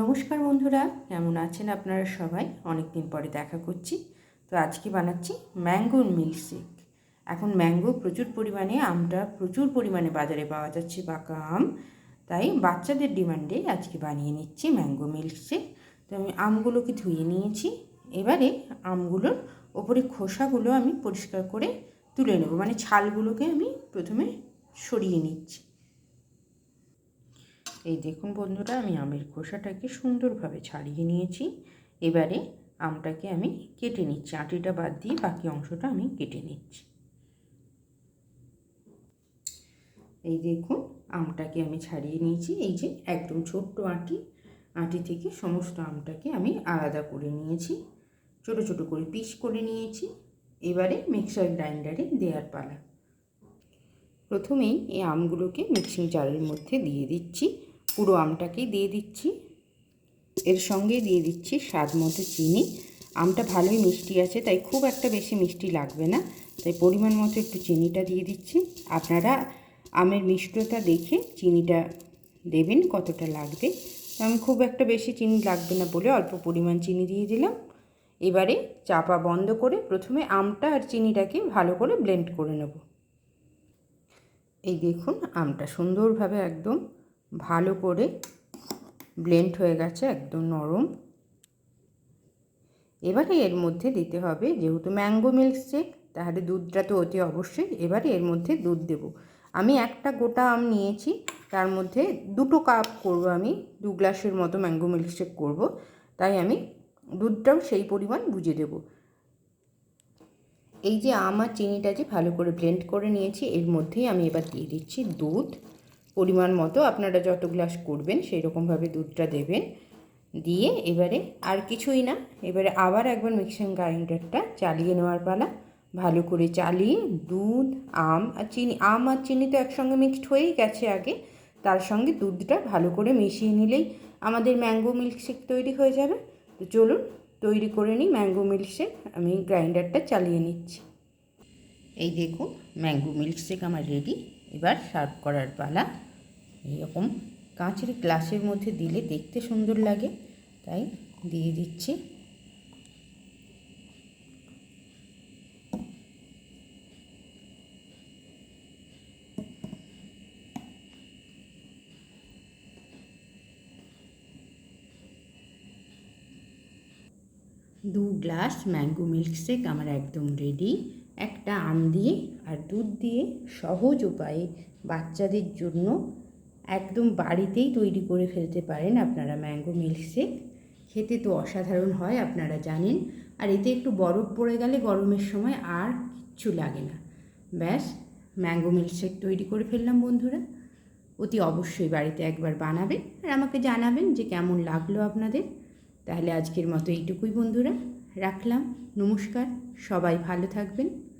নমস্কার বন্ধুরা, কেমন আছেন আপনারা সবাই? অনেক দিন পরে দেখা করছি। তো আজকে বানাচ্ছি ম্যাঙ্গো মিল্কশেক এখন ম্যাঙ্গো প্রচুর পরিমাণে, আমটা প্রচুর পরিমাণে বাজারে পাওয়া যাচ্ছে পাকা আম তাই বাচ্চাদের ডিমান্ডে আজকে বানিয়ে নিচ্ছি ম্যাঙ্গো মিল্কশেক তো আমি আমগুলোকে ধুয়ে নিয়েছি। এবারে আমগুলোর ওপরে খোসাগুলো আমি পরিষ্কার করে তুলে নেব। মানে ছালগুলোকে আমি প্রথমে সরিয়ে নিচ্ছি। এই দেখুন বন্ধুরা, আমি আমের খোসাটাকে সুন্দরভাবে ছাড়িয়ে নিয়েছি। এবারে আমটাকে আমি কেটে নিচ্ছি। আটিটা বাদ দিয়ে বাকি অংশটা আমি কেটে নিচ্ছি। এই দেখুন, আমটাকে আমি ছাড়িয়ে নিয়েছি। এই যে একদম ছোট্ট আটি আটি থেকে সমস্ত আমটাকে আমি আলাদা করে নিয়েছি। ছোট ছোট করে পিস করে নিয়েছি। এবারে মিক্সার গ্রাইন্ডারে দেওয়ার পালা। প্রথমেই এই আমগুলোকে মিক্সিং জারের মধ্যে দিয়ে দিচ্ছি। পুরো আমটাকেই দিয়ে দিচ্ছি। এর সঙ্গে দিয়ে দিচ্ছি স্বাদ মতো চিনি। আমটা ভালোই মিষ্টি আছে, তাই খুব একটা বেশি মিষ্টি লাগবে না। তাই পরিমাণ মতো একটু চিনিটা দিয়ে দিচ্ছি। আপনারা আমের মিষ্টতা দেখে চিনিটা দেবেন কতটা লাগবে। আমি খুব একটা বেশি চিনি লাগবে না বলে অল্প পরিমাণ চিনি দিয়ে দিলাম। এবারে চাপা বন্ধ করে প্রথমে আমটা আর চিনিটাকে ভালো করে ব্লেন্ড করে নেব। এই দেখুন, আমটা সুন্দরভাবে একদম ভালো করে ব্লেন্ড হয়ে গেছে, একদম নরম। এবারে এর মধ্যে দিতে হবে, যেহেতু ম্যাঙ্গো মিল্ক শেক তাহলে দুধটা তো অতি অবশ্যই, এবারে এর মধ্যে দুধ দেব। আমি একটা গোটা আম নিয়েছি, তার মধ্যে দুটো কাপ করব আমি, দু গ্লাসের মতো ম্যাঙ্গো মিল্ক শেক করব, তাই আমি দুধটাও সেই পরিমাণ বুঝে দেব। এই যে আম আর চিনিটা যে ভালো করে ব্লেন্ড করে নিয়েছি, এর মধ্যেই আমি এবার দিয়ে দিচ্ছি দুধ। পরিমাণ মতো আপনারা যত গ্লাস করবেন সেই রকমভাবে দুধটা দেবেন। দিয়ে এবারে আর কিছুই না, এবারে আবার একবার মিক্সিং গ্রাইন্ডারটা চালিয়ে নেওয়ার পালা। ভালো করে চালিয়ে দুধ, আম আর চিনি, আম আর চিনি তো একসঙ্গে মিক্সড হয়েই গেছে আগে। তার সঙ্গে দুধটা ভালো করে মিশিয়ে নিলেই আমাদের ম্যাঙ্গো মিল্কশেক তৈরি হয়ে যাবে। তো চলুন, তৈরি করে নিই ম্যাঙ্গো মিল্কশেক। আমি গ্রাইন্ডারটা চালিয়ে নিচ্ছি। এই দেখুন, ম্যাঙ্গো মিল্কশেক আমার রেডি এবার সার্ভ করার পালা। এরকম কাঁচের গ্লাসের মধ্যে দিলে দেখতে সুন্দর লাগে, তাই দিয়ে দিচ্ছি। দু গ্লাস ম্যাঙ্গো মিল্কশেক আমার একদম রেডি একটা আম দিয়ে আর দুধ দিয়ে সহজ উপায়ে বাচ্চাদের জন্য একদম বাড়িতেই তৈরি করে ফেলতে পারেন আপনারা ম্যাঙ্গো মিল্কশেক। খেতে তো অসাধারণ হয়, আপনারা জানেন। আর এতে একটু বরফ পড়ে গেলে গরমের সময় আর কিচ্ছু লাগে না। ব্যাস, ম্যাঙ্গো মিল্কশেক তৈরি করে ফেললাম বন্ধুরা। অতি অবশ্যই বাড়িতে একবার বানাবেন আর আমাকে জানাবেন যে কেমন লাগল আপনাদের। তাহলে আজকের মতো এইটুকুই বন্ধুরা। রাখলাম। নমস্কার সবাই ভালো থাকবেন।